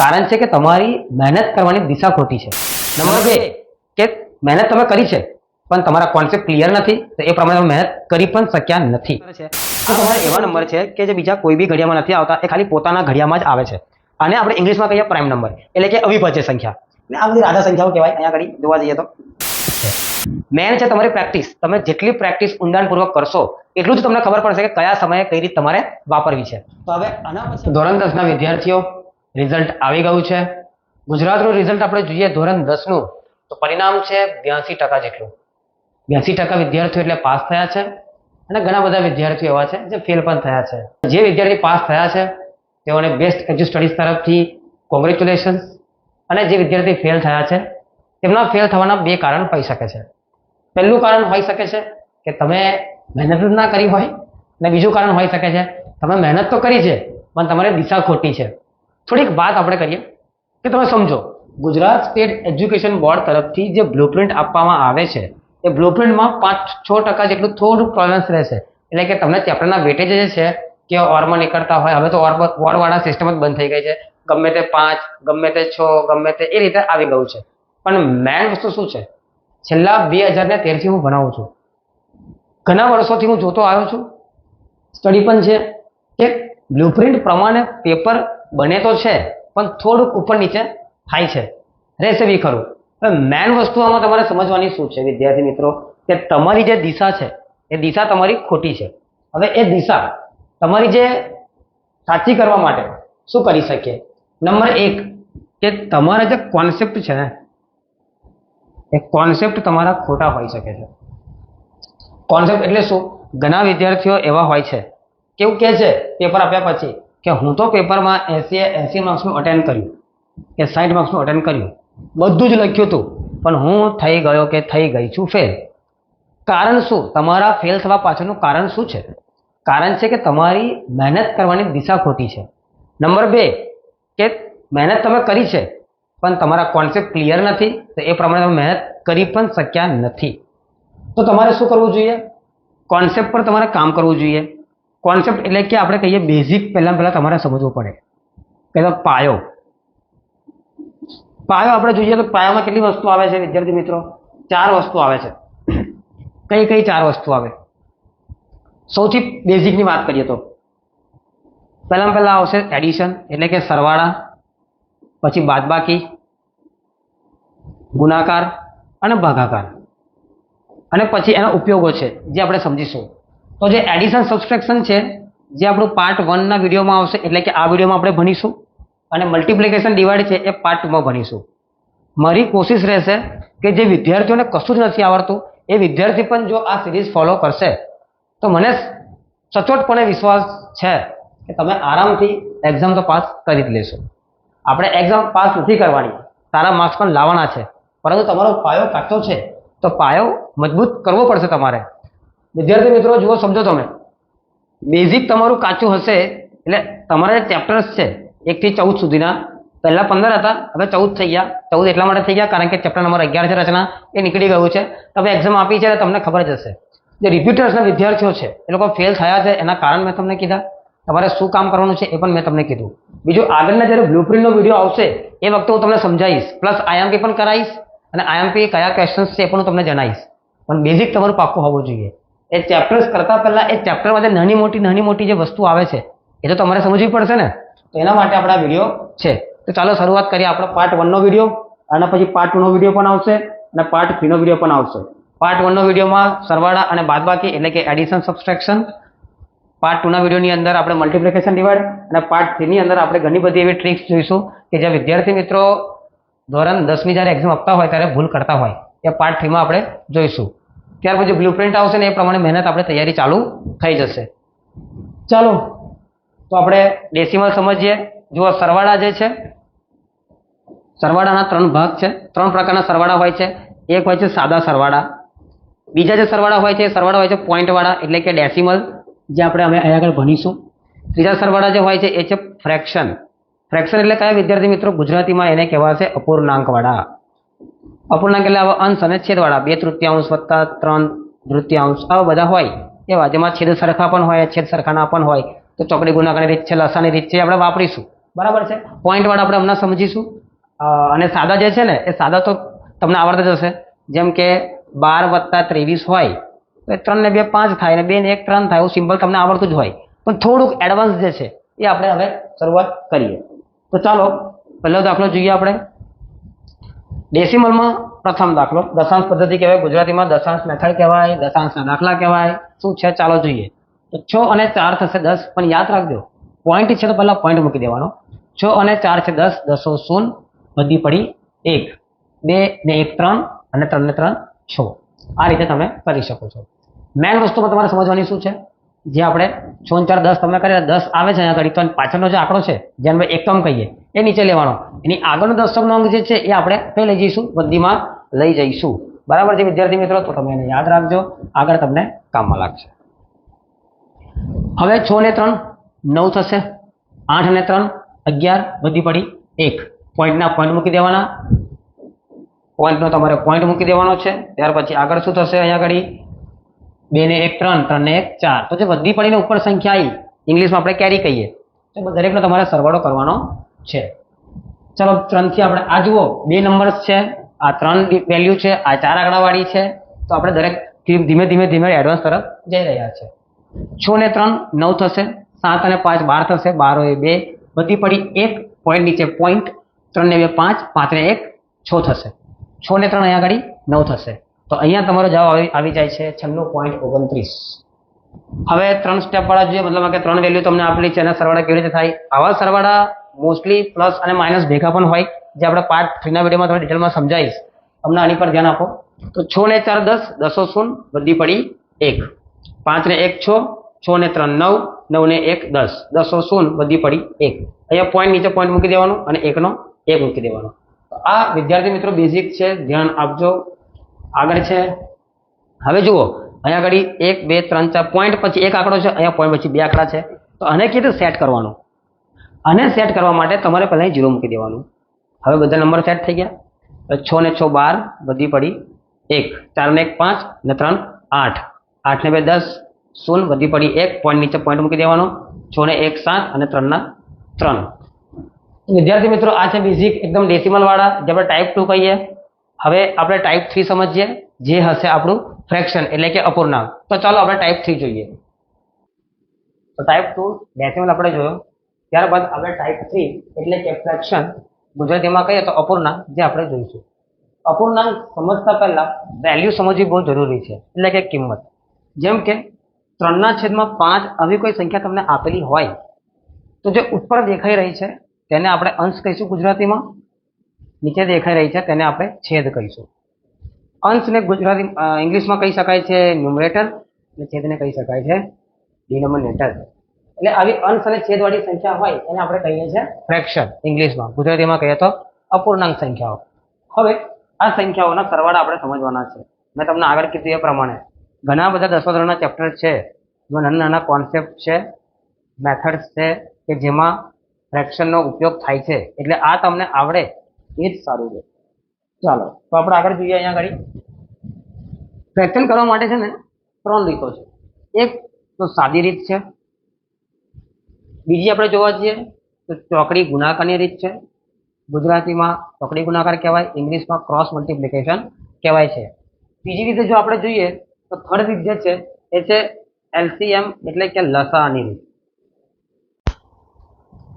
કારણ છે કે તમારી મહેનત કરવાની દિશા ખોટી છે. નંબર બે કે મહેનત તમે કરી છે પણ તમારા કોન્સેપ્ટ ક્લિયર નથી તો એ પ્રમાણે તમે મહેનત કરી પણ શક્યા નથી. તો તમારા એવા નંબર છે કે જે બીજા કોઈ બી ઘડિયામાં નથી આવતા એ ખાલી પોતાના ઘડિયામાં જ આવે છે. અને આપણે ઇંગ્લિશમાં કહીએ પ્રાઇમ નંબર એટલે કે અવિભાજ્ય સંખ્યા. ને આ બધી રાધા સંખ્યાઓ કહેવાય અહીંયા આગળ જોવા જઈએ તો. મેન છે તમારી પ્રેક્ટિસ તમે જેટલી પ્રેક્ટિસ ઊંડાણપૂર્વક કરશો એટલું જ તમને ખબર પડશે કે કયા સમયે કઈ રીત તમારે વાપરવી છે. તો હવે આના પછી ધોરણ દસના વિદ્યાર્થીઓ રિઝલ્ટ આવી ગયું છે. ગુજરાતનું રિઝલ્ટ આપણે જોઈએ ધોરણ દસનું, તો પરિણામ છે બ્યાસી ટકા જેટલું. બ્યાસી ટકા વિદ્યાર્થીઓ એટલે પાસ થયા છે અને ઘણા બધા વિદ્યાર્થીઓ એવા છે જે ફેલ પણ થયા છે. જે વિદ્યાર્થી પાસ થયા છે, તેઓને બેસ્ટ એજ્યુ સ્ટડીઝ તરફથી કોંગ્રેચ્યુલેશન્સ અને જે વિદ્યાર્થી ફેલ થયા છે, તેમના ફેલ થવાના બે કારણ હોઈ શકે છે. પહેલું કારણ હોઈ શકે છે કે તમે મહેનત જ ના કરી હોય અને બીજું કારણ હોઈ શકે છે, તમે મહેનત તો કરી છે, પણ તમારી દિશા ખોટી છે. થોડીક વાત આપણે કરીએ કે તમે સમજો, ગુજરાત સ્ટેટ એજ્યુકેશન બોર્ડ તરફથી જે બ્લુપ્રિન્ટ આપવામાં આવે છે, એ બ્લુપ્રિન્ટમાં પાંચ છ ટકા જેટલું થોડું ટોલરન્સ રહેશે. એટલે કે તમને ચેપ્ટરના વેટેજ જે છે, કે ઓરમાં નીકળતા હોય, હવે તો ઓર વોર્ડવાળા સિસ્ટમ જ બંધ થઈ ગઈ છે. ગમે તે પાંચ, ગમે તે છ, ગમે તે, એ રીતે આવી ગયું છે. પણ મેન વસ્તુ શું છે? છેલ્લા બે હજાર ને તેરથી હું ભણાવું છું. ઘણા વર્ષોથી હું જોતો આવ્યો છું. સ્ટડી પણ છે. કે બ્લુપ્રિન્ટ પ્રમાણે પેપર બને તો છે, પણ થોડુંક ઉપર નીચે થાય છે. રહેશે બી ખરું હવે મેન વસ્તુ આમાં તમારે સમજવાની શું છે, વિદ્યાર્થી મિત્રો? કે તમારી જે દિશા છે, એ દિશા તમારી ખોટી છે. હવે એ દિશા તમારી જે સાચી કરવા માટે શું કરી શકીએ નંબર એક, કે તમારા જે કોન્સેપ્ટ છે ને એ કોન્સેપ્ટ તમારા ખોટા હોઈ શકે છે. કોન્સેપ્ટ એટલે શું? ઘણા વિદ્યાર્થીઓ એવા હોય છે. કેવું કહે છે? પેપર આપ્યા પછી. કે હું તો પેપરમાં એસી એસી માર્ક્સનું અટેન્ડ કર્યું કે સાઠ માર્ક્સનું અટેન્ડ કર્યું. બધું જ લખ્યું હતું. પણ હું થઈ ગયો કે થઈ ગઈ છું ફેલ કારણ શું? તમારા ફેલ થવા પાછળનું કારણ શું છે? કારણ છે કે તમારી મહેનત કરવાની દિશા ખોટી છે. નંબર બે, કે મહેનત તમે કરી છે, પણ તમારા કોન્સેપ્ટ ક્લિયર નથી, તો એ પ્રમાણે તમે મહેનત કરી પણ શક્યા નથી. તો તમારે શું કરવું જોઈએ? કોન્સેપ્ટ પર તમારે કામ કરવું જોઈએ. કોન્સેપ્ટ એટલે કે આપણે કહીએ બેઝિક પહેલાં પહેલાં તમારે સમજવું પડે. પહેલો પાયો. પાયો આપણે જોઈએ તો પાયામાં કેટલી વસ્તુ આવે છે, વિદ્યાર્થી મિત્રો? ચાર વસ્તુ આવે છે. કઈ કઈ ચાર વસ્તુ આવે? સૌથી બેઝિકની વાત કરીએ તો. પહેલાં પહેલાં આવશે એડિશન એટલે કે સરવાળા, પછી બાદબાકી, ગુણાકાર અને ભાગાકાર. અને પછી એના ઉપયોગો છે, જે આપણે સમજીશું. તો જે એડિશન સબસ્ટ્રેક્શન છે, જે આપણું પાર્ટ વનના વિડીયોમાં આવશે, એટલે કે આ વિડીયોમાં આપણે ભણીશું. અને મલ્ટિપ્લિકેશન ડિવાઈડ છે, એ પાર્ટમાં ભણીશું. મારી કોશિશ રહેશે કે જે વિદ્યાર્થીઓને કશું જ નથી આવડતું, એ વિદ્યાર્થી પણ જો આ સિરીઝ ફોલો કરશે, તો મને સચોટપણે વિશ્વાસ છે કે તમે આરામથી એક્ઝામ તો પાસ કરી જ લેશો. આપણે એક્ઝામ પાસ નથી કરવાની. સારા માર્ક્સ પણ લાવવાના છે. પરંતુ તમારો પાયો કાચો છે. તો પાયો મજબૂત કરવો પડશે તમારે. વિદ્યાર્થી મિત્રો, જુઓ, સમજો તમે. બેઝિક તમારું કાચું હશે, એટલે તમારા જે ચેપ્ટર્સ છે એકથી ચૌદ સુધીના. પહેલાં પંદર હતા, હવે ચૌદ થઈ ગયા. ચૌદ એટલા માટે થઈ ગયા, કારણ કે ચેપ્ટર નંબર અગિયાર છે રચના, એ નીકળી ગયું છે. તમે એક્ઝામ આપી છે તમને ખબર જ હશે. જે રિપીટર્સના વિદ્યાર્થીઓ છે, એ લોકો ફેલ થયા છે, એના કારણ મેં તમને કીધા. તમારે શું કામ કરવાનું છે, એ પણ મેં તમને કીધું. બીજું, આગળના જ્યારે બ્લુપ્રિન્ટનો વીડિયો આવશે, એ વખતે હું તમને સમજાવીશ. પ્લસ આઈએમપી પણ કરાવીશ, અને આઈએમપી કયા ક્વેશ્ચન્સ છે એ પણ હું તમને જણાવીશ. પણ બેઝિક તમારું પાક્કું હોવું જોઈએ. એ ચેપ્ટર્સ કરતાં પહેલાં એ ચેપ્ટરમાં જે નાની મોટી નાની મોટી જે વસ્તુ આવે છે, એ તો તમારે સમજવી પડશે ને? તો એના માટે આપણા વીડિયો છે. તો ચાલો શરૂઆત કરીએ આપણો પાર્ટ વનનો વીડિયો અને પછી પાર્ટ ટુનો વીડિયો પણ આવશે, અને પાર્ટ થ્રીનો વીડિયો પણ આવશે. પાર્ટ વનનો વિડીયોમાં સરવાળા અને બાદબાકી, એટલે કે એડિશન સબસ્ટ્રેક્શન પાર્ટ ટુના વિડીયોની અંદર આપણે મલ્ટિપ્લિકેશન ડિવાઇડ અને પાર્ટ થ્રીની અંદર આપણે ઘણી બધી એવી ટ્રિક્સ જોઈશું, કે જે વિદ્યાર્થી મિત્રો ધોરણ દસમી જ્યારે એક્ઝામ આપતા હોય, ત્યારે ભૂલ કરતા હોય. એ પાર્ટ થ્રીમાં આપણે જોઈશું. ત્યાર પછી બ્લુપ્રિન્ટ આવશે ને એ પ્રમાણે મહેનત આપણે તૈયારી ચાલુ થઈ જશે. ચાલો, તો આપણે ડેસિમલ સમજીએ. જુઓ, સરવાળા જે છે, સરવાળાના ત્રણ ભાગ છે. ત્રણ પ્રકારના સરવાળા હોય છે. એક હોય છે સાદા સરવાળા. બીજા જે સરવાળા હોય છે, એ સરવાળા હોય છે પોઈન્ટવાળા, એટલે કે ડેસિમલ જે આપણે અમે અહીંયા આગળ ભણીશું. ત્રીજા સરવાળા જે હોય છે, એ છે ફ્રેક્શન ફ્રેક્શન એટલે કયા વિદ્યાર્થી મિત્રો? ગુજરાતીમાં એને કહેવાશે અપૂર્ણાંકવાળા. અપૂર્ણાંક એટલે આવા અંશ અને છેદવાળા. બે તૃતીયાંશ વત્તા ત્રણ તૃતીયાંશ. આવા બધા હોય. એવા જેમાં છેદ સરખા પણ હોય, છેદ સરખાના પણ હોય. તો ચોકડી ગુણાકારની રીત છે, લસાની રીત છે આપણે વાપરીશું. બરાબર છે? પોઈન્ટવાળા આપણે હમણાં સમજીશું. અને સાદા જે છે ને, એ સાદા તો તમને આવડતા જ હશે. જેમ કે બાર વત્તા ત્રેવીસ હોય, તો ત્રણ ને બે પાંચ થાય ને બે ને એક ત્રણ થાય એવું સિમ્પલ તમને આવડતું જ હોય. પણ થોડુંક એડવાન્સ જે છે, એ આપણે હવે શરૂઆત કરીએ. તો ચાલો, પહેલો દાખલો જોઈએ આપણે. ડેસિમલમાં પ્રથમ દાખલો. દશાંશ પદ્ધતિ કહેવાય, ગુજરાતીમાં દશાંશ મેથડ કહેવાય દશાંશના દાખલા કહેવાય. શું છે? ચાલો જોઈએ. તો છ અને ચાર થશે દસ, પણ યાદ રાખજો. પોઈન્ટ છે તો પહેલા પોઈન્ટ મૂકી દેવાનો. છ અને ચાર છે દસ, દસો શૂન, બધી પડી એક. બે ને એક ત્રણ અને ત્રણ ને ત્રણ છ. આ રીતે તમે કરી શકો છો. મેન વસ્તુમાં તમારે સમજવાની શું છે? જે આપણે છ ચાર દસ તમે કર્યા દસ આવે છે અહીંયા આગળ તો પાછળનો જે આંકડો છે, જેને આપણે એકમ કહીએ, એ નીચે લેવાનો. એની આગળનો દશકનો અંક જે છે, એ આપણે કઈ લઈ જઈશું બધીમાં લઈ જઈશું. બરાબર છે, વિદ્યાર્થી મિત્રો? તો તમે એને યાદ રાખજો, આગળ તમને કામમાં લાગશે. હવે છ ને ત્રણ, નવ થશે, આઠ ને ત્રણ, અગિયાર, બધી પડી એક. પોઈન્ટના પોઈન્ટ મૂકી દેવાના. પોઈન્ટનો તમારે પોઈન્ટ મૂકી દેવાનો છે, ત્યાર પછી આગળ શું થશે અહીંયા આગળ? બે ને એક, ત્રણ ત્રણ ને એક, ચાર. તો જે વધી પડીને ઉપર સંખ્યા આવી ઇંગ્લિશમાં આપણે કેરી કહીએ. તો દરેકનો તમારે સરવાળો કરવાનો છે. ચલો, ત્રણથી આપણે, આ જુઓ, બે નંબર્સ છે, આ ત્રણ વેલ્યુ છે, આ ચાર આંકડાવાળી છે. તો આપણે દરેક ધીમે ધીમે ધીમે એડવાન્સ તરફ જઈ રહ્યા છે. છ ને ત્રણ, નવ થશે, સાત અને પાંચ, બાર થશે, બાર એ બે. બધી પડી એક પોઈન્ટ નીચે પોઈન્ટ ત્રણ ને બે પાંચ પાંચ ને એક, છ થશે. છ ને ત્રણ અહીંયા આગળ નવ થશે. તો અહીંયા તમારો જવાબ આવી જાય છે છન્નું પોઈન્ટ ઓગણત્રીસ. હવે ત્રણ સ્ટેપ વાળા જોઈએ, મતલબ કે ત્રણ વેલ્યુ તમને આપેલી છે એના સરવાળા કેવી રીતે થાય? આવા સરવાળા મોસ્ટલી પ્લસ અને માઇનસ ભેગા પણ હોય, જે આપણે પાર્ટ થ્રીના વિડીયોમાં થોડી ડિટેલમાં સમજાવીશ. તમને આની પર ધ્યાન આપો. તો છ ને ચાર દસ, દસો શૂન, બધી પડી એક. પાંચ ને એક છ છ ને ત્રણ નવ નવ ને એક દસ. દસો શૂન, બધી પડી એક. અહીંયા પોઈન્ટ નીચે પોઈન્ટ મૂકી દેવાનો અને એકનો એક મૂકી દેવાનો. આ વિદ્યાર્થી મિત્રો બેઝિક છે, ધ્યાન આપજો. આગળ છે. હવે જુઓ, અહીંયા આગળ એક, બે, ત્રણ, ચાર પોઈન્ટ પછી એક આંકડો છે, અહીંયા પોઈન્ટ પછી બે આંકડા છે. તો આને રીતે સેટ કરવાનું? આને સેટ કરવા માટે તમારે પહેલાં જીરો મૂકી દેવાનું. હવે બધા નંબર સેટ થઈ ગયા. છ ને છ બાર, બધી પડી એક, ચાર ને એક પાંચ, ને ત્રણ આઠ. આઠ ને બે દસ, શૂન્ય, બધી પડી એક પોઈન્ટ નીચે પોઈન્ટ મૂકી દેવાનો. છ ને એક સાત અને ત્રણના ત્રણ. વિદ્યાર્થી મિત્રો, આ છે બેઝિક એકદમ ડેસિમલ વાળા, જે આપણે ટાઈપ ટુ કહીએ. હવે આપણે ટાઈપ થ્રી સમજીએ, જે હશે આપણું ફ્રેક્શન એટલે કે અપૂર્ણાંક. તો ચાલો આપણે ટાઈપ થ્રી જોઈએ. તો ટાઈપ ટુ ડેસિમલ આપણે જોયો. ત્યારબાદ આપણે ટાઈપ થ્રી એટલે કે ફ્રેક્શન ગુજરાતીમાં કહીએ તો અપૂર્ણાંક, જે આપણે જોઈશું. અપૂર્ણાંક સમજતા પહેલા વેલ્યુ સમજવી બહુ જરૂરી છે, એટલે કે કિંમત. જેમ કે ત્રણના છેદમાં પાંચ આવી કોઈ સંખ્યા તમને આપેલી હોય, તો જે ઉપર દેખાઈ રહી છે, તેને આપણે અંશ કહીશું ગુજરાતીમાં. નીચે દેખાઈ રહી છે તેને આપણે છેદ કહીશું. અંશને ગુજરાતી ઇંગ્લિશમાં કહી શકાય છે ન્યુમરેટર અને છેદને કહી શકાય છે ડિનોમિનેટર એટલે આવી અંશ અને છેદવાળી સંખ્યા હોય એને આપણે કહીએ છીએ ફ્રેક્શન ઇંગ્લિશમાં. ગુજરાતીમાં કહીએ તો અપૂર્ણાંક સંખ્યાઓ. હવે આ સંખ્યાઓના સરવાળા આપણે સમજવાના છે. મેં તમને આગળ કીધું એ પ્રમાણે. ઘણા બધા દસમા ધોરણના ચેપ્ટર છે એમાં નાના નાના કોન્સેપ્ટ છે મેથડ્સ છે, કે જેમાં ફ્રેક્શનનો ઉપયોગ થાય છે. એટલે આ તમને આવડે એ જ સારું છે. ચાલો, તો આપણે આગળ જોઈએ અહીંયા આગળ. ફ્રેક્શન કરવા માટે છે ને, ત્રણ રીતો છે. એક તો સાદી રીત છે. બીજી આપણે જોવા જઈએ તો ચોકડી ગુણાકારની રીત છે. ગુજરાતીમાં ચોકડી ગુણાકાર કહેવાય, ઇંગ્લિશમાં ક્રોસ મલ્ટિપ્લિકેશન કહેવાય છે. બીજી રીતે જો આપણે જોઈએ, તો થર્ડ રીત જે છે, એ છે એલસીએમ એટલે કે લસાની રીત.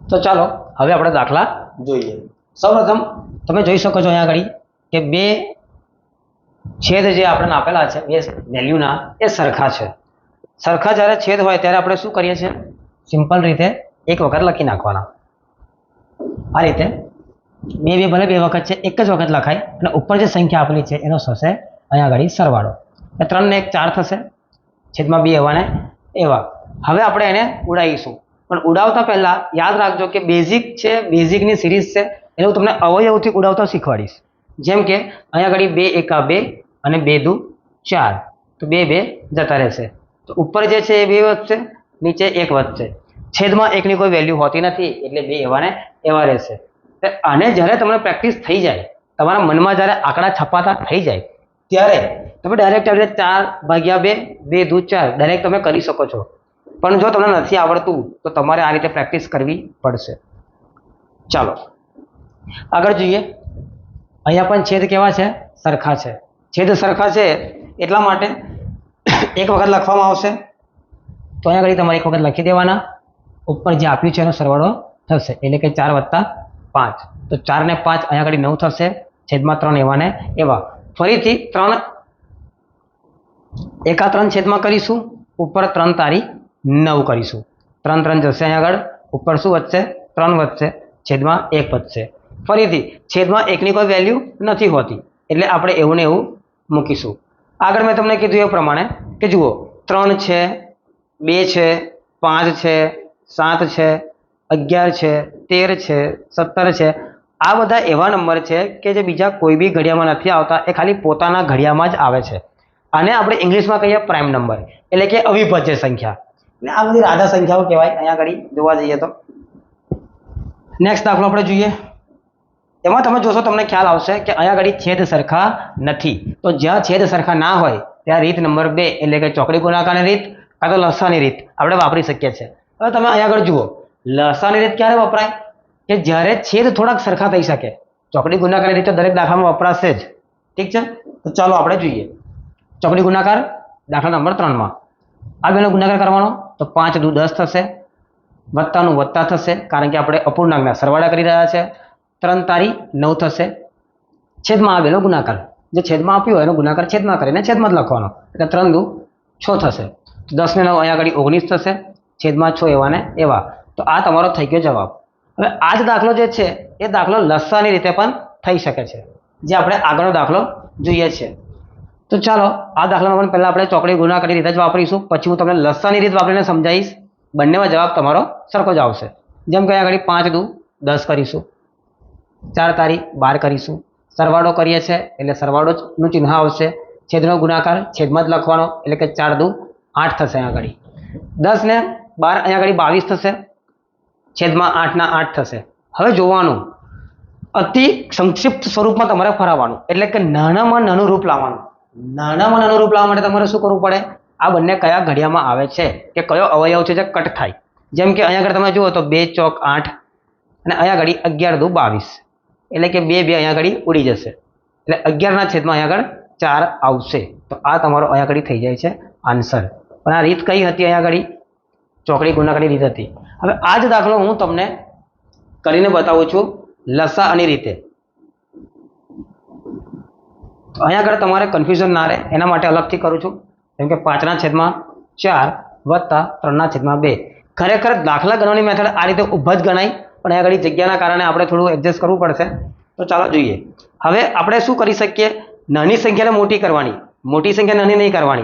તો ચાલો, હવે આપણે દાખલા જોઈએ. સૌપ્રથમ તમે જોઈ શકો છો અહીંયા આગળ કે બે છેદ જે આપણને આપેલા છે બે વેલ્યુના એ સરખા છે. સરખા જ્યારે છેદ હોય ત્યારે આપણે શું કરીએ છીએ? સિમ્પલ રીતે એક વખત લખી નાખવાના. આ રીતે બે બે, ભલે બે વખત છે, એક જ વખત લખાય અને ઉપર જે સંખ્યા આપેલી છે એનો થશે અહીંયા આગળ સરવાળો. એટલે ત્રણને એક ચાર થશે. છેદમાં બે એવા ને એવા. હવે આપણે એને ઉડાવીશું પણ ઉડાવતા પહેલાં યાદ રાખજો કે બેઝિક છે બેઝિકની સિરીઝ છે એને હું તમને અવયવથી ઉડાવતા શીખવાડીશ. જેમ કે, અહીંયા આગળ બે એકા બે અને બે દુ ચાર. તો બે બે જતા રહેશે. તો ઉપર જે છે એ બે વધશે, નીચે એક વધશે. છેદમાં એકની કોઈ વેલ્યુ હોતી નથી, એટલે બે એવાને એવા રહેશે. આને જ્યારે તમને પ્રેક્ટિસ થઈ જાય, તમારા મનમાં જ્યારે આંકડા છપાતા થઈ જાય, ત્યારે તમે ડાયરેક્ટ આવી ચાર ભાગ્યા બે બે દુ ચાર ડાયરેક્ટ તમે કરી શકો છો. પણ જો તમને નથી આવડતું, તો તમારે આ રીતે પ્રેક્ટિસ કરવી પડશે. ચાલો. આગળ જોઈએ. અહીંયા પણ છેદ કેવા છે? સરખા છે. છેદ સરખા છે એટલા માટે એક વખત લખવામાં આવશે. તો અહીંયા આગળ તમારે એક વખત લખી દેવાના. ઉપર જે આપ્યું છે એનો સરવાળો થશે. એટલે કે ચાર વત્તા પાંચ. તો ચાર ને પાંચ અહીંયા આગળ નવ થશે. છેદમાં ત્રણ એવા ને એવા. ફરીથી ત્રણ એકા ત્રણ છેદમાં કરીશું. ઉપર ત્રણ તારી નવ કરીશું. ત્રણ ત્રણ જશે અહીંયા આગળ. ઉપર શું વધશે? ત્રણ વધશે. છેદમાં એક વધશે. ફરીથી છેદમાં એકની કોઈ વેલ્યુ નથી હોતી. એટલે આપણે એવું ને એવું મૂકીશું. આગળ મેં તમને કીધું એ પ્રમાણે કે જુઓ, ત્રણ છે, બે છે, પાંચ છે, સાત છે, અગિયાર છે, તેર છે, સત્તર છે. આ બધા એવા નંબર છે કે જે બીજા કોઈ બી ઘડિયામાં નથી આવતા, એ ખાલી પોતાના ઘડિયામાં જ આવે છે. આને આપણે ઇંગ્લિશમાં કહીએ પ્રાઇમ નંબર, એટલે કે અવિભાજ્ય સંખ્યા. એટલે આ બધી રાધા સંખ્યાઓ કહેવાય. અહીંયા આગળ જોવા જઈએ તો. નેક્સ્ટ દાખલો આપણે જોઈએ. એમાં તમે જોશો, તમને ખ્યાલ આવશે કે અહીંયા આગળ છેદ સરખા નથી. તો જ્યાં છેદ સરખા ના હોય, ત્યાં રીત નંબર બે એટલે કે ચોકડી ગુણાકારની રીત કાં તો લસાની રીત આપણે વાપરી શકીએ છીએ. હવે તમે અહીંયા આગળ જુઓ. લસાની રીત ક્યારે વપરાય? કે જ્યારે છેદ થોડાક સરખા થઈ શકે. ચોકડી ગુણાકારની રીત દરેક દાખલામાં વપરાશે જ. ઠીક છે? તો ચાલો આપણે જોઈએ. ચોકડી ગુણાકાર દાખલા નંબર ત્રણમાં. આ બેનો ગુણાકાર કરવાનો? તો પાંચ દુ દસ થશે. વત્તાનું વત્તા થશે, કારણ કે આપણે અપૂર્ણાંકના સરવાળા કરી રહ્યા છે. ત્રણ તારી, નવ થશે. છેદમાં આવેલો ગુણાકાર. જે છેદમાં આપ્યો એનો ગુણાકાર છેદમાં કરીને છેદમાં જ લખવાનો. એટલે ત્રણ દુ છ થશે. દસ ને નવ અહીંયા આગળ ઓગણીસ થશે. છેદમાં છ એવા ને એવા. તો આ તમારો થઈ ગયો જવાબ. હવે આ જ દાખલો જે છે, એ દાખલો લસાની રીતે પણ થઈ શકે છે. જે આપણે આગળનો દાખલો જોઈએ છે. તો ચાલો, આ દાખલામાં પણ પહેલાં આપણે ચોકડી ગુણાકારની રીતે જ વાપરીશું. પછી હું તમને લસાની રીત વાપરીને સમજાવીશ. બંનેમાં જવાબ તમારો સરખો જ આવશે. જેમ કે અહીંયા આગળ પાંચ દુ દસ કરીશું. ચાર તારીખ બાર કરીશું. સરવાળો કરીએ છીએ એટલે સરવાળોનું ચિહ્ન આવશે. છેદનો ગુણાકાર, છેદમાં જ લખવાનો, એટલે કે ચાર દુ આઠ થશે અહીંયા આગળ. દસ ને બાર અહીંયા આગળ બાવીસ થશે, છેદમાં આઠના આઠ થશે. હવે જોવાનું, અતિ સંક્ષિપ્ત સ્વરૂપમાં તમારે ફરાવવાનું, એટલે કે નાનામાં નાનું રૂપ લાવવાનું. નાનામાં નાનું રૂપ લાવવા માટે તમારે શું કરવું પડે? આ બંને કયા ઘડિયામાં આવે છે? કે કયો અવયવ છે જે કટ થાય? જેમ કે અહીંયા આગળ તમે જુઓ તો બે ચોક આઠ, અને અહીંયા ઘડી અગિયાર દુ બાવીસ. એટલે કે બે બે અહીંયા આગળ ઉડી જશે. એટલે અગિયારના છેદમાં અહીંયા આગળ ચાર આવશે. તો આ તમારો અહીંયા આગળ થઈ જાય છે આન્સર. પણ આ રીત કઈ હતી અહીંયા આગળ ચોકડી ગુણાકારની રીત હતી. હવે આ જ દાખલો હું તમને કરીને બતાવું છું લસા અને રીતે. અહીંયા આગળ તમારે કન્ફ્યુઝન ના રહે. એના માટે અલગથી કરું છું. જેમ કે પાંચના છેદમાં ચાર વત્તા ત્રણના છેદમાં બે. ખરેખર દાખલા ગણવાની મેથડ આ રીતે ઊભા જ ગણાય. પણ આગળ જગ્યાના કારણે આપણે થોડું એડજસ્ટ કરવું પડશે. તો ચાલો જોઈએ. હવે આપણે શું કરી શકીએ? નાની સંખ્યાને મોટી કરવાની. મોટી સંખ્યા નાની નહીં કરવાની.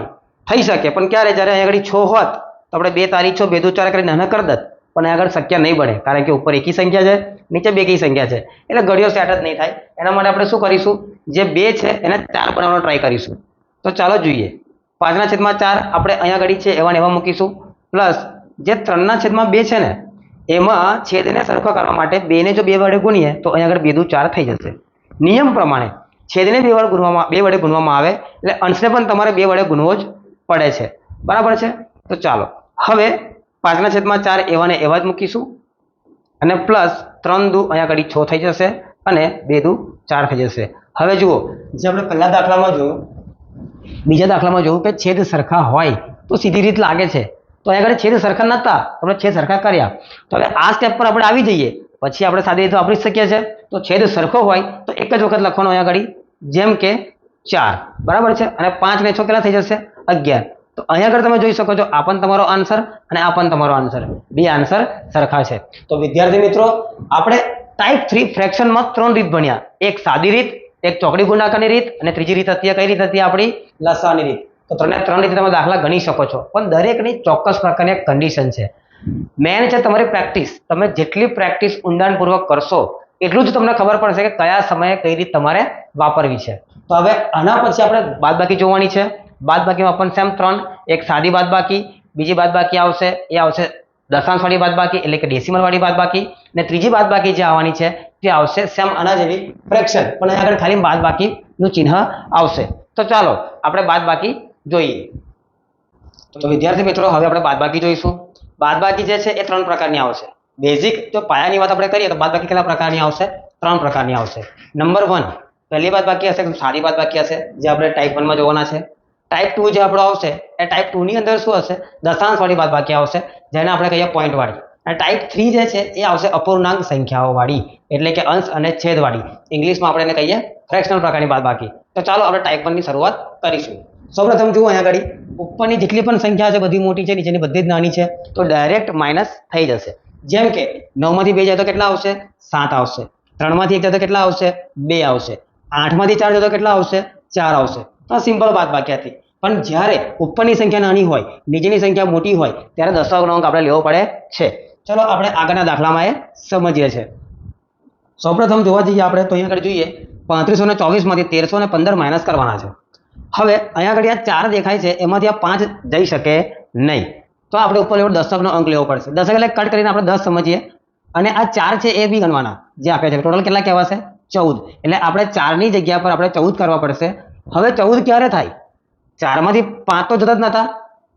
થઈ શકે, પણ ક્યારે? જ્યારે અહીંયા આગળ છ હોત, તો આપણે બે તારીખ છો, બે દો ચાર કરી નાના કરી દત. પણ આગળ શક્ય નહીં બને, કારણ કે ઉપર એકી સંખ્યા છે, નીચે બે કી સંખ્યા છે. એટલે ઘડીઓ સેટ જ નહીં થાય. એના માટે આપણે શું કરીશું? જે બે છે, એને ચાર બનાવવાનો ટ્રાય કરીશું. તો ચાલો જોઈએ. પાંચના છેદમાં ચાર આપણે અહીંયા ઘડી છે એવા ને એવા મૂકીશું. પ્લસ જે ત્રણના છેદમાં બે છે ને એમાં છેદને સરખો કરવા માટે બેને જો બે વડે ગુણીએ, તો અહીંયા આગળ બે ચાર થઈ જશે. નિયમ પ્રમાણે છેદને બે વડે ગુણવામાં બે વડે ગુણવામાં આવે, એટલે અંશને પણ તમારે બે વડે ગુણવો જ પડે છે. બરાબર છે? તો ચાલો. હવે પાંચના છેદમાં ચાર એવાને એવા જ મૂકીશું. અને પ્લસ ત્રણ દુ અહીંયા આગળ છ થઈ જશે અને બે દુ ચાર થઈ જશે. હવે જુઓ, જે આપણે પહેલા દાખલામાં જોયું, બીજા દાખલામાં જોયું કે છેદ સરખા હોય, તો સીધી રીત લાગે છે. તો અહીંયા આગળ છેદ સરખા નહોતા. આપણે છેદ સરખા કર્યા. તો હવે આ સ્ટેપ પર આપણે આવી જઈએ. પછી આપણે સાદી રીતે વાપરી શકીએ છીએ. તો છેદ સરખો હોય તો એક જ વખત લખવાનો અહીંયા આગળ જેમ કે ચાર. બરાબર છે? અને પાંચ ને છ કેટલા થઈ જશે? અગિયાર. તો અહીંયા આગળ તમે જોઈ શકો છો, આ તમારો આન્સર અને આ તમારો આન્સર બે આન્સર સરખા છે. તો વિદ્યાર્થી મિત્રો, આપણે ટાઈપ થ્રી ફ્રેક્શનમાં ત્રણ રીત ભણ્યા. એક સાદી રીત, એક ચોકડી ગુણાકારની રીત અને ત્રીજી રીત હતી કઈ રીત હતી આપણી? લસાની રીત. તો ત્રણે ત્રણ રીતે તમે દાખલા ગણી શકો છો. પણ દરેકની ચોક્કસ પ્રકારની એક કન્ડિશન છે. મેન છે તમારી પ્રેક્ટિસ તમે જેટલી પ્રેક્ટિસ ઊંડાણપૂર્વક કરશો, એટલું જ તમને ખબર પડશે કે કયા સમયે કઈ રીત તમારે વાપરવી છે. તો હવે આના પછી આપણે બાદબાકી જોવાની છે. બાદબાકીમાં પણ સેમ ત્રણ. એક સાદી બાદબાકી, બીજી બાદબાકી આવશે, એ આવશે દશાંશવાળી બાદબાકી, એટલે કે ડેસિમલવાળી બાદબાકી અને ત્રીજી બાદબાકી જે આવવાની છે, તે આવશે સેમ આના જેવી ફ્રેક્શન પણ આગળ ખાલી બાદબાકીનું ચિહ્ન આવશે. તો ચાલો, આપણે બાદબાકી જોઈએ. તો વિદ્યાર્થી મિત્રો, હવે આપણે બાદબાકી જોઈશું. બાદબાકી જે છે, એ ત્રણ પ્રકારની આવશે. બેઝિક જો પાયાની વાત આપણે કરીએ, તો બાદબાકી કેટલા પ્રકારની આવશે? ત્રણ પ્રકારની આવશે. નંબર વન પહેલી બાદબાકી હશે સારી બાદબાકી હશે? જે આપણે ટાઈપ વનમાં જોવાના છે. ટાઈપ ટુ જે આપણો આવશે, એ ટાઈપ ટુની અંદર શું હશે? દશાંશ વાળી બાદબાકી આવશે, જેને આપણે કહીએ પોઈન્ટવાળી અને ટાઈપ થ્રી જે છે, એ આવશે અપૂર્ણાંક સંખ્યાઓ વાળી એટલે કે અંશ અને છેદ વાળી ઇંગ્લિશમાં આપણે એને કહીએ ફ્રેક્શનલ પ્રકારની બાદબાકી. તો ચાલો આપણે ટાઈપ વનની શરૂઆત કરીશું. સૌપ્રથમ જુઓ અહીંયા આગળ. ઉપરની જેટલી પણ સંખ્યા છે, બધી મોટી છે, નીચેની બધી જ નાની છે, તો ડાયરેક્ટ માઇનસ થઈ જશે. જેમ કે નવમાંથી બે જાય તો કેટલા આવશે? સાત આવશે. ત્રણમાંથી એક જાય તો કેટલા આવશે? બે આવશે. આઠમાંથી ચાર જાય તો કેટલા આવશે? ચાર આવશે. આ સિમ્પલ વાત બાકી હતી. પણ જ્યારે ઉપરની સંખ્યા નાની હોય, નીચેની સંખ્યા મોટી હોય, ત્યારે દશાંશનો અંક આપણે લેવો પડે છે. ચલો આપણે આગળના દાખલામાં એ સમજીએ છીએ. સૌપ્રથમ જોવા જઈએ આપણે, તો અહીંયા આગળ જોઈએ. પાંત્રીસો ને ચોવીસમાંથી તેરસો ને પંદર માઇનસ કરવાના છે. હવે અહીંયા આગળ આ ચાર દેખાય છે, એમાંથી આ પાંચ જઈ શકે નહીં. તો આપણે ઉપર એવો દશકનો અંક લેવો પડશે. દશક એટલે કટ કરીને આપણે દસ સમજીએ. અને આ ચાર છે એ બી ગણવાના, જે આપ્યા છે. ટોટલ કેટલા કહેવાશે? ચૌદ. એટલે આપણે ચારની જગ્યા પર આપણે ચૌદ કરવા પડશે. હવે ચૌદ ક્યારે થાય? ચારમાંથી પાંચ તો જતા જ નહોતા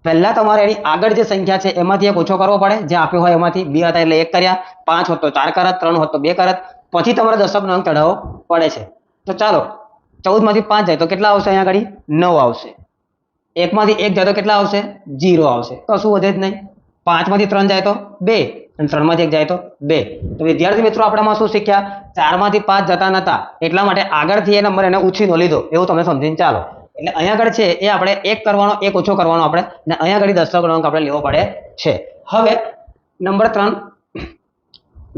પહેલાં તમારે એની આગળ જે સંખ્યા છે, એમાંથી એક ઓછો કરવો પડે. જે આપ્યો હોય એમાંથી બે હતા એટલે એક કર્યા. પાંચ હોત તો ચાર કરત, ત્રણ હોત તો બે કરત. પછી તમારે દશકનો અંક ચઢાવવો પડે છે. તો ચાલો ચૌદમાંથી પાંચ જાય તો કેટલા આવશે અહીંયા આગળ? નવ આવશે. એકમાંથી એક જાય તો કેટલા આવશે? જીરો આવશે. કશું વધે જ નહીં. પાંચમાંથી ત્રણ જાય તો બે અને ત્રણમાંથી એક જાય તો બે. તો વિદ્યાર્થી મિત્રો, આપણામાં શું શીખ્યા? ચારમાંથી પાંચ જતા નતા. એટલા માટે આગળથી એ નંબર એને ઉછીનો લીધો. એવું તમે સમજીને ચાલો. એટલે અહીંયા આગળ છે, એ આપણે એક કરવાનો, એક ઓછો કરવાનો આપણે અને અહીંયા આગળ દસ ગણાંક આપણે લેવો પડે છે. હવે નંબર ત્રણ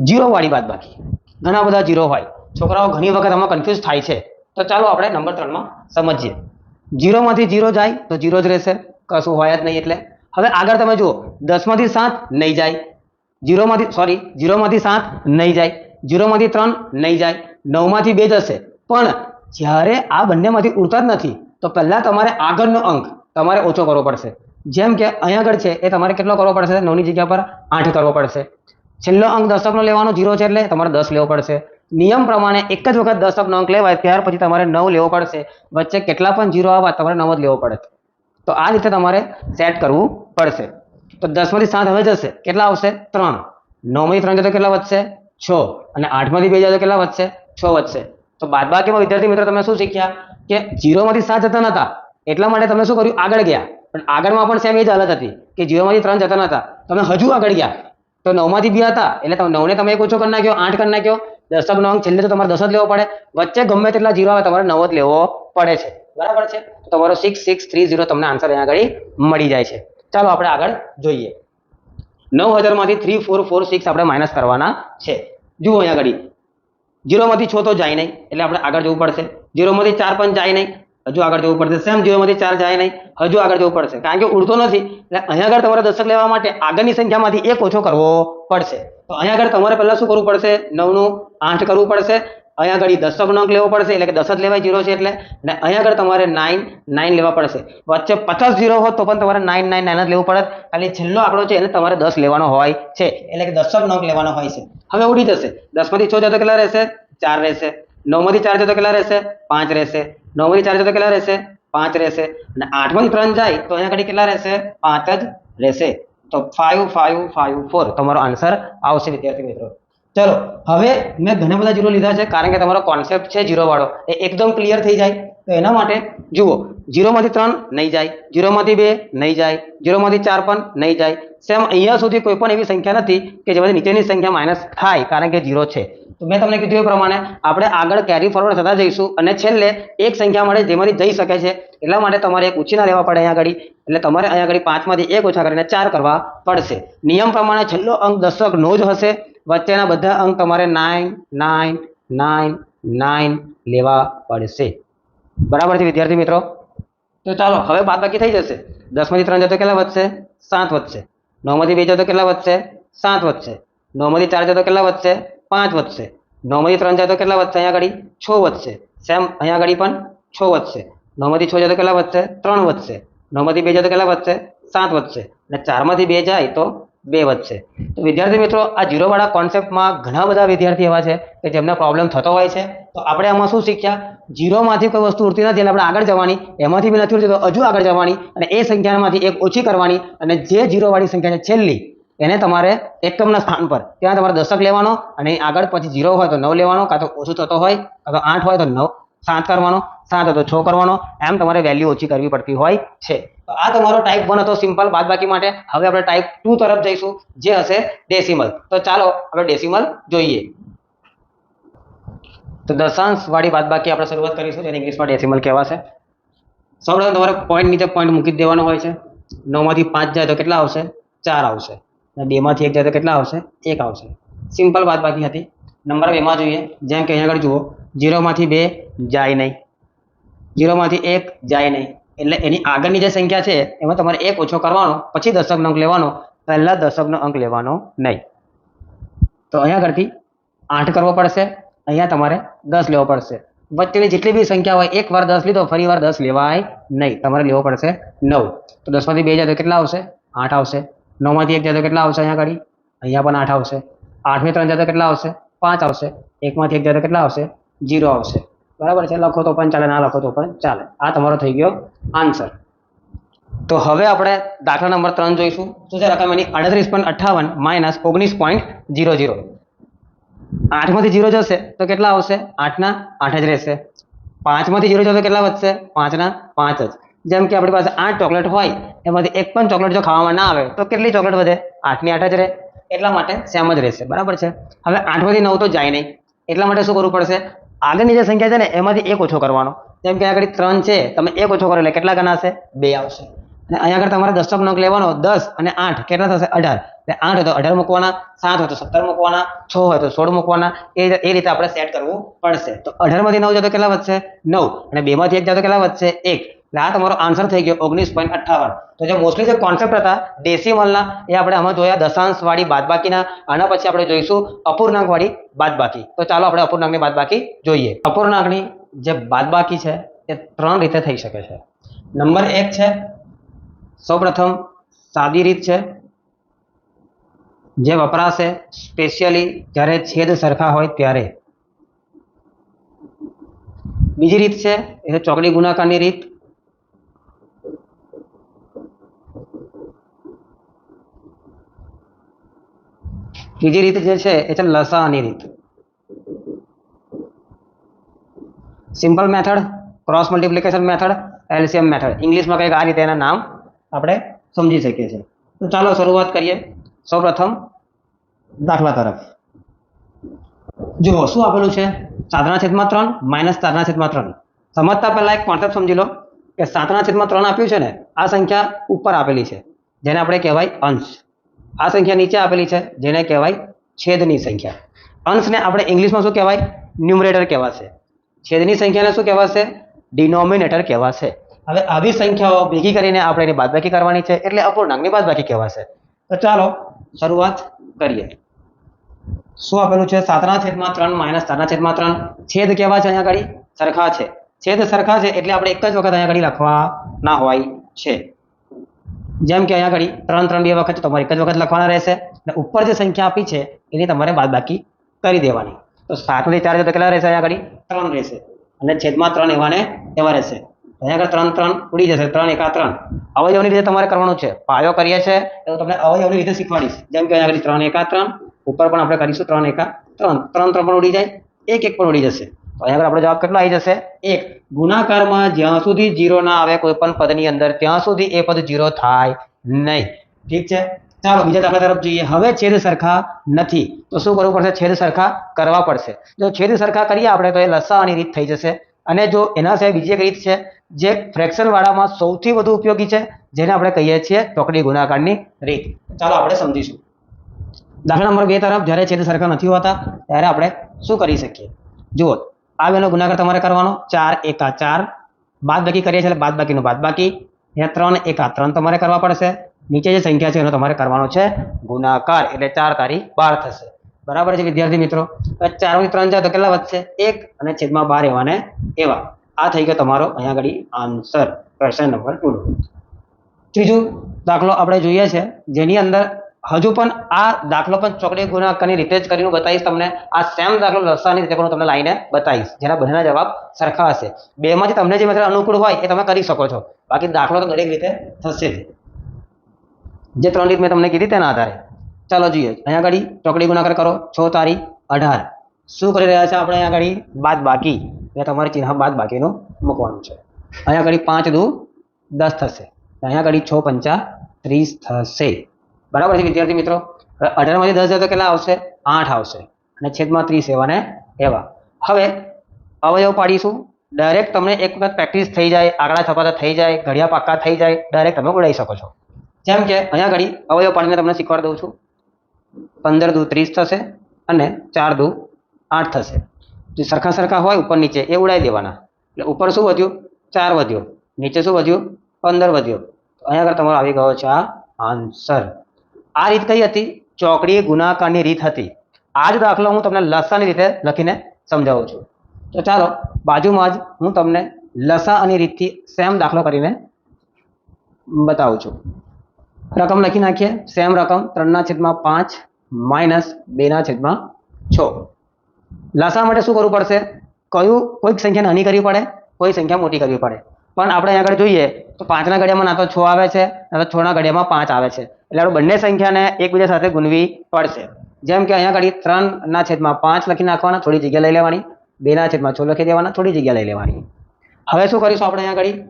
જીરો વાળી બાદ બાકી. ઘણા બધા જીરો હોય છોકરાઓ ઘણી વખત આમાં કન્ફ્યુઝ થાય છે. તો ચાલો આપણે નંબર ત્રણમાં સમજીએ. જીરોમાંથી જીરો જાય તો જીરો જ રહેશે. કશું હોય જ નહીં એટલે. હવે આગળ તમે જુઓ. દસમાંથી સાત નહીં જાય. જીરોમાંથી સોરી જીરોમાંથી સાત નહીં જાય. જીરોમાંથી ત્રણ નહીં જાય. નવમાંથી બે જશે પણ જ્યારે આ બંનેમાંથી ઉડતા જ નથી, તો પહેલાં તમારે આગળનો અંક તમારે ઓછો કરવો પડશે. જેમ કે અહીંયા આગળ છે, એ તમારે કેટલો કરવો પડશે? નવની જગ્યા પર આઠ કરવો પડશે. છેલ્લો અંક દશકનો લેવાનો જીરો છે એટલે તમારે દસ લેવો પડશે. નિયમ પ્રમાણે એક જ વખત દશકનો અંક લેવાય, ત્યાર પછી તમારે નવ લેવો પડશે. વચ્ચે કેટલા પણ જીરો આવે, તમારે નવ જ લેવો પડે. તો આ રીતે તમારે સેટ કરવું પડશે. તો દસમાંથી સાત હવે જશે. કેટલા આવશે? ત્રણ. નવમાંથી ત્રણ જતો કેટલા વધશે? છ. અને આઠમાંથી બે જતો કેટલા વધશે? છ વધશે. તો બાદબાકીમાં વિદ્યાર્થી મિત્રો, તમે શું શીખ્યા? કે જીરોમાંથી સાત જતા નહોતા એટલા માટે તમે શું કર્યું? આગળ ગયા. પણ આગળમાં પણ સેમ એ જ હાલત હતી, કે જીરોમાંથી ત્રણ જતા નહોતા તમે હજુ આગળ ગયા. તો નવમાંથી બે હતા. એટલે તમે નવને તમે એક ઓછો કરી નાખ્યો, આઠ કરી નાખ્યો. દસકનો અંક છેલ્લે તો તમારે દસ જ લેવો પડે. વચ્ચે ગમે તેટલા જીરો આવે તમારે નવો જ લેવો પડે છે. બરાબર છે? તો તમારો સિક્સ સિક્સ થ્રી ઝીરો તમને આન્સર અહીંયા આગળ મળી જાય છે. ચાલો આપણે આગળ જોઈએ. નવ હજારમાંથી થ્રી ફોર ફોર સિક્સ આપણે માઇનસ કરવાના છે. જુઓ અહીંયા આગળ. જીરોમાંથી છ તો જાય નહીં. એટલે આપણે આગળ જવું પડશે. જીરોમાંથી ચાર પણ જાય નહીં. હજુ આગળ જવું પડશે. સેમ જીરોમાંથી ચાર જાય નહીં. હજુ આગળ જવું પડશે. કારણ કે ઉડતો નથી. એટલે અહીંયા આગળ તમારે દશક લેવા માટે આગળની સંખ્યામાંથી એક ઓછો કરવો પડશે. તો અહીંયા આગળ તમારે પહેલા શું કરવું પડશે? નવનું આઠ કરવું પડશે. અહીંયા આગળ દશકનો નંક લેવો પડશે. એટલે કે જ લેવાય જીરો છે એટલે. અને અહીંયા આગળ તમારે નાઇન નાઇન લેવા પડશે. વચ્ચે પચાસ જીરો હોત તો પણ તમારે નાઇન નાઇન નાઇન જ લેવું પડે ખાલી છેલ્લો આંકડો છે એને તમારે દસ લેવાનો હોય છે. એટલે કે દશક નંક લેવાનો હોય છે. હવે ઉડી જશે. દસમાંથી છ જતો કેટલા રહેશે? ચાર રહેશે. નવમાંથી ચાર જતો કેટલા રહેશે? પાંચ રહેશે. નવમાંથી ચાર જતો કેટલા રહેશે? પાંચ રહેશે. અને આઠમાંથી ત્રણ જાય તો અહીંયા ઘડી કેટલા રહેશે? પાંચ જ રહેશે. તો ફાઇવ ફાઇવ ફાઇવ ફોર તમારો આન્સર આવશે, વિદ્યાર્થી મિત્રો. ચલો, હવે મેં ઘણા બધા જીરો લીધા છે, કારણ કે તમારો કોન્સેપ્ટ છે જીરોવાળો એ એકદમ ક્લિયર થઈ જાય. તો એના માટે જુઓ જીરોમાંથી ત્રણ નહીં જાય. જીરોમાંથી બે નહીં જાય. જીરોમાંથી ચાર પણ નહીં જાય. સેમ અહીંયા સુધી કોઈ પણ એવી સંખ્યા નથી કે જેમાંથી નીચેની સંખ્યા માઇનસ થાય, કારણ કે જીરો છે. તો મેં તમને કીધું એ પ્રમાણે આપણે આગળ કેરી ફોરવર્ડ થતા જઈશું અને છેલ્લે એક સંખ્યા મળે જેમાંથી જઈ શકે છે. એટલા માટે તમારે એક ઉછીના રહેવા પડે અહીંયા આગળ એટલે તમારે અહીંયા આગળ પાંચમાંથી એક ઓછા કરીને ચાર કરવા પડશે. નિયમ પ્રમાણે છેલ્લો અંક દશકનો જ હશે. વચ્ચેના બધા અંક તમારે નાઇન નાઇન નાઇન નાઇન લેવા પડશે. બરાબર છે વિદ્યાર્થી મિત્રો? તો ચાલો, હવે બાદબાકી થઈ જશે. દસમાંથી ત્રણ જતો કેટલા વધશે? સાત વધશે. નવમાંથી બે જતો કેટલા વધશે? સાત વધશે. નવમાંથી ચાર જતો કેટલા વધશે? પાંચ વધશે. નવમાંથી ત્રણ જાય તો કેટલા વધશે અહીંયા આગળ? છ વધશે. સેમ અહીંયા આગળ પણ છ વધશે. નવમાંથી છ જાય તો કેટલા વધશે? ત્રણ વધશે. નવમાંથી બે જાય તો કેટલા વધશે? સાત વધશે. અને ચારમાંથી બે જાય તો બે વધશે. તો વિદ્યાર્થી મિત્રો, આ જીરોવાળા કોન્સેપ્ટમાં ઘણા બધા વિદ્યાર્થી એવા છે કે જેમને પ્રોબ્લેમ થતો હોય છે. તો આપણે આમાં શું શીખ્યા? જીરોમાંથી કોઈ વસ્તુ ઉડતી નથી એટલે આપણે આગળ જવાની, એમાંથી બી નથી ઉડતી તો હજુ આગળ જવાની અને એ સંખ્યામાંથી એક ઓછી કરવાની અને જે જીરોવાળી સંખ્યા છે છેલ્લી એને તમારે એકમના સ્થાન પર, ત્યાં તમારે દશક લેવાનો અને આગળ પછી ઝીરો હોય તો નવ લેવાનો, કાં તો ઓછું થતો હોય, કાં તો આઠ હોય તો નવ, સાત કરવાનો, સાત હોય તો છ કરવાનો, એમ તમારે વેલ્યુ ઓછી કરવી પડતી હોય છે. તો આ તમારો ટાઈપ વન હતો સિમ્પલ બાદબાકી માટે. હવે આપણે ટાઈપ ટુ તરફ જઈશું, જે હશે ડેસિમલ તો ચાલો, આપણે ડેસિમલ જોઈએ. તો દશાંશવાળી બાદ બાદબાકી આપણે શરૂઆત કરીશું, જેને ઇંગ્લિશમાં ડેસિમલ કહેવાશે. સૌપ્રથમ તમારે પોઈન્ટ નીચે પોઈન્ટ મૂકી દેવાનો હોય છે. નવમાંથી પાંચ જાય તો કેટલા આવશે? ચાર આવશે. બેમાંથી એક જાય તો કેટલા આવશે? એક આવશે. સિમ્પલ વાત બાકી હતી. નંબર બેમાં જોઈએ. જેમ કે અહીંયા આગળ જુઓ. ઝીરોમાંથી બે જાય નહીં. ઝીરોમાંથી એક જાય નહીં. એટલે એની આગળની જે સંખ્યા છે, એમાં તમારે એક ઓછો કરવાનો, પછી દશકનો અંક લેવાનો, પહેલાં દશકનો અંક લેવાનો નહીં. તો અહીંયા આગળથી આઠ કરવો પડશે. અહીંયા તમારે દસ લેવો પડશે. વચ્ચેની જેટલી બી સંખ્યા હોય, એક વાર દસ લીધો, ફરી વાર દસ લેવાય નહીં. તમારે લેવો પડશે નવ. તો દસમાંથી બે જાય તો કેટલા આવશે? આઠ આવશે. નવમાંથી એક જાય કેટલા આવશે અહીંયા આગળ? અહીંયા પણ આઠ આવશે. આઠમી ત્રણ જાય કેટલા આવશે? પાંચ આવશે. એકમાંથી એક જાય કેટલા આવશે? જીરો આવશે. બરાબર છે? લખો તો પણ ચાલે, ના લખો તો પણ ચાલે. આ તમારો થઈ ગયો આન્સર. તો હવે આપણે દાખલા નંબર ત્રણ જોઈશું. શું છે રકમ એની? અડત્રીસ પોઈન્ટ અઠ્ઠાવન માઇનસ ઓગણીસ પોઈન્ટ જીરો જીરો. આઠમાંથી જીરો જશે તો કેટલા આવશે? આઠના આઠ જ રહેશે. પાંચમાંથી જીરો જશે કેટલા વધશે? પાંચના પાંચ જ. જેમ કે આપણી પાસે આઠ ચોકલેટ હોય, એમાંથી એક પણ ચોકલેટ જો ખાવામાં ના આવે, તો કેટલી ચોકલેટ વધે? આઠની આઠ જ રહે. એટલા માટે સેમ જ રહેશે. બરાબર છે? હવે આઠમાંથી નવ તો જાય નહીં. એટલા માટે શું કરવું પડશે? આગળની જે સંખ્યા છે ને, એમાંથી એક ઓછો કરવાનો. જેમ કે આગળ ત્રણ છે, તમે એક ઓછો કરો એટલે કેટલા ગણાશે? બે આવશે. અને અહીંયા આગળ તમારે દશક નંક લેવાનો, દસ અને આઠ. કેટલા થશે? અઢાર. એટલે આઠ હોય તો અઢાર મૂકવાના, સાત હોય તો સત્તર મૂકવાના, છ હોય તો સોળ મૂકવાના. એ એ રીતે આપણે સેટ કરવું પડશે. તો અઢારમાંથી નવ જાય કેટલા વધશે? નવ. અને બેમાંથી એક જાય કેટલા વધશે? એક. એટલે આ તમારો આન્સર થઈ ગયો, ઓગણીસ પોઈન્ટ અઠ્ઠાવન. તો જે મોસ્ટલી જે કોન્સેપ્ટ હતા ડેસિમલના એ આપણે આમાં જોયા દશાંશ વાળી બાદબાકીના, આના પછી આપણે જોઈશું અપૂર્ણાંક વાળી બાદબાકી. તો ચાલો આપણે અપૂર્ણાંકની બાદબાકી જોઈએ. અપૂર્ણાંકની જે બાદબાકી છે, એ ત્રણ રીતે થઈ શકે છે. નંબર એક છે, સૌપ્રથમ સાદી રીત છે, જે વપરાશે સ્પેશિયલી જ્યારે છેદ સરખા હોય ત્યારે. બીજી રીત છે, એ ચોકડી ગુણાકારની રીત. ત્રીજી રીત જે છે એ છે લસાઅની રીત. Simple method cross multiplication method LCM method ઇંગ્લિશમાં કંઈક આ રીતે એના નામ આપણે સમજી શકીએ છીએ. તો ચાલો શરૂઆત કરીએ. સૌપ્રથમ દાખલા તરફ. જુઓ શું આપેલું છે? સાતના છેદમાં ત્રણ, માઇનસ ચારના છેદમાં ત્રણ. સમજતા પહેલાં એક કોન્સેપ્ટ સમજી લો કે સાતના છેદમાં ત્રણ આપ્યું છે ને, આ સંખ્યા ઉપર આપેલી છે. જેને આપણે કહેવાય અંશ. આ સંખ્યા નીચે આપેલી છે, જેને કહેવાય છેદની સંખ્યા. અંશને આપણે ઇંગ્લિશમાં શું કહેવાય? ન્યુમરેટર કહેવાશે. છેદની સંખ્યાને શું કહેવાશે? ડિનોમિનેટર કહેવાશે. હવે આવી સંખ્યાઓ ભેગી કરીને આપણે એની બાદબાકી કરવાની છે, એટલે અપૂર્ણાંકની બાદબાકી કહેવાશે. તો ચાલો, શરૂઆત કરીએ. શું આપેલું છે? સાતના છેદમાં ત્રણ માઇનસ ચારના છેદમાં ત્રણ. છેદ કેવા છે અહીંયા આગળ? સરખા છે. છેદ સરખા છે એટલે આપણે એક જ વખત અહીંયા આગળ લખવાના હોય છે. જેમ કે અહીંયા આગળ ત્રણ ત્રણ બે વખત તમારે એક જ વખત લખવાના રહેશે અને ઉપર જે સંખ્યા આપી છે, એની તમારે બાદબાકી કરી દેવાની. તો સાતમાંથી ચાર તો કેટલા રહેશે અહીંયા આગળ? ત્રણ રહેશે. અને છેદમાં ત્રણ એવાને એવા રહેશે. અહીંયા આગળ ત્રણ ત્રણ ઉડી જશે, ત્રણ એકા ત્રણ. અવયવની રીતે તમારે કરવાનું છે. પાયો કરીએ છીએ તો તમને અવયવની રીતે શીખવાડીશ. જેમ કે અહીંયા આગળ ત્રણ એકા ત્રણ, ઉપર પણ આપણે કરીશું ત્રણ એકા ત્રણ. ત્રણ ત્રણ પણ ઉડી જાય, એક એક પણ ઉડી જશે. તો અહીંયા આપણો જવાબ કેટલો આવી જશે? એક. ગુણાકારમાં જ્યાં સુધી જીરો ના આવે કોઈ પણ પદની અંદર, ત્યાં સુધી એ પદ જીરો થાય નહીં. ઠીક છે? ચાલો, બીજા દાખલા તરફ જોઈએ. હવે છેદ સરખા નથી. તો શું કરવું પડશે? છેદ સરખા કરવા પડશે. જો છેદ સરખા કરીએ આપણે, તો એ લસાવાની રીત થઈ જશે. અને જો એના સિવાય બીજી એક રીત છે, જે ફ્રેક્શન વાળામાં સૌથી વધુ ઉપયોગી છે, જેને આપણે કહીએ છીએ ચોકડી ગુણાકારની રીત. ચાલો, આપણે સમજીશું. દાખલા નંબર બે તરફ જ્યારે છેદ સરખા નથી હોતા, ત્યારે આપણે શું કરી શકીએ? જુઓ આ બેનો ગુણાકાર તમારે કરવાનો. ચાર, એકા ચાર. બાદ બાકી કરીએ છીએ બાદ બાકીનો બાદ બાકી અહીંયા ત્રણ, એકા ત્રણ તમારે કરવા પડશે. નીચે જે સંખ્યા છે એનો તમારે કરવાનો છે ગુણાકાર. એટલે ચાર તારી બાર થશે. બરાબર છે વિદ્યાર્થી મિત્રો? હવે ચારમાંથી ત્રણ જાય તો કેટલા વધશે? એક અને છેદમાં બાર એવા એવા. આ થઈ ગયો તમારો અહીંયા આગળ આન્સર ક્વેશ્ચન નંબર ટુ ત્રીજું દાખલો આપણે જોઈએ છે. જેની અંદર હજુ પણ આ દાખલો પણ ચોકડી ગુણાકારની રીતે જ કરીને બતાવીશ તમને. આ સેમ દાખલો લસાની રીતે પણ તમને લાઈને બતાવીશ. જેના બધાના જવાબ સરખા હશે. બેમાંથી તમને જે મતલબ અનુકૂળ હોય એ તમે કરી શકો છો. બાકી દાખલો તો દરેક રીતે થશે જ. જે ત્રણ રીત મેં તમને કીધી તેના આધારે. ચાલો જોઈએ. અહીંયા આગળ ચોકડી ગુણાકાર કરો. છ તારી અઢાર. શું કરી રહ્યા છે આપણે અહીંયા આગળ? બાદ બાકી. એટલે તમારે ચિહ્ન બાદ બાકીનું મૂકવાનું છે. અહીંયા આગળ પાંચ દુ દસ થશે. અહીંયા આગળ છ પંચા ત્રીસ થશે. બરાબર છે વિદ્યાર્થી મિત્રો? અઢારમાંથી દસ જાય તો કેટલા આવશે? આઠ આવશે. અને છેદમાં ત્રીસ એવા ને એવા. હવે અવયવ પાડીશું. ડાયરેક્ટ તમને એક વખત પ્રેક્ટિસ થઈ જાય, આંકડા છપાતા થઈ જાય, ઘડિયા પાક્કા થઈ જાય ડાયરેક્ટ તમે ઉડાવી શકો છો. જેમ કે અહીંયા ઘડી અવયવ પાડીને તમને શીખવાડી દઉં છું. પંદર દુ ત્રીસ થશે અને ચાર દુ આઠ થશે. જે સરખા સરખા હોય ઉપર નીચે એ ઉડાવી દેવાના. એટલે ઉપર શું વધ્યું? ચાર વધ્યો. નીચે શું વધ્યું? પંદર વધ્યો. અહીંયા આગળ તમારો આવી ગયો છે આ આન્સર આ રીત કઈ હતી? ચોકડી ગુણાકારની રીત હતી. આ જ દાખલો હું તમને લસાની રીતે લખીને સમજાવું છું. તો ચાલો, બાજુમાં જ હું તમને લસા અને રીતથી સેમ દાખલો કરીને બતાવું છું. રકમ લખી નાખીએ. સેમ રકમ ત્રણના છેદમાં પાંચ માઇનસ બેના છેદમાં છ. લસા માટે શું કરવું પડશે? કયું, કોઈક સંખ્યા નાની કરવી પડે, કોઈ સંખ્યા મોટી કરવી પડે. પણ આપણે અહીંયા આગળ જોઈએ તો પાંચના ઘડિયામાં ના તો છ આવે છે, ના તો છના ઘડિયામાં પાંચ આવે છે. એટલે આપણે બંને સંખ્યાને એકબીજા સાથે ગુણવી પડશે. જેમ કે અહીંયા આગળ ત્રણના છેદમાં પાંચ લખી નાખવાના, થોડી જગ્યા લઈ લેવાની. બેના છેદમાં છ લખી દેવાના, થોડી જગ્યા લઈ લેવાની. હવે શું કરીશું આપણે અહીંયા આગળ?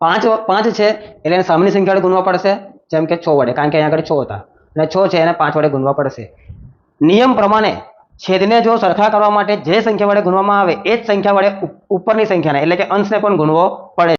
પાંચ પાંચ છે, એટલે એને સામેની સંખ્યા વડે ગુણવા પડશે, જેમ કે છ વડે, કારણ કે અહીંયા આગળ છ હતા. અને છ છે, એને પાંચ વડે ગુણવા પડશે. નિયમ પ્રમાણે છેદને જો સરખા કરવા માટે જે સંખ્યા વડે ગુણવામાં આવે, એ જ સંખ્યા વડે ઉપ- ઉપરની સંખ્યાને, એટલે કે અંશને પણ ગુણવો પડે.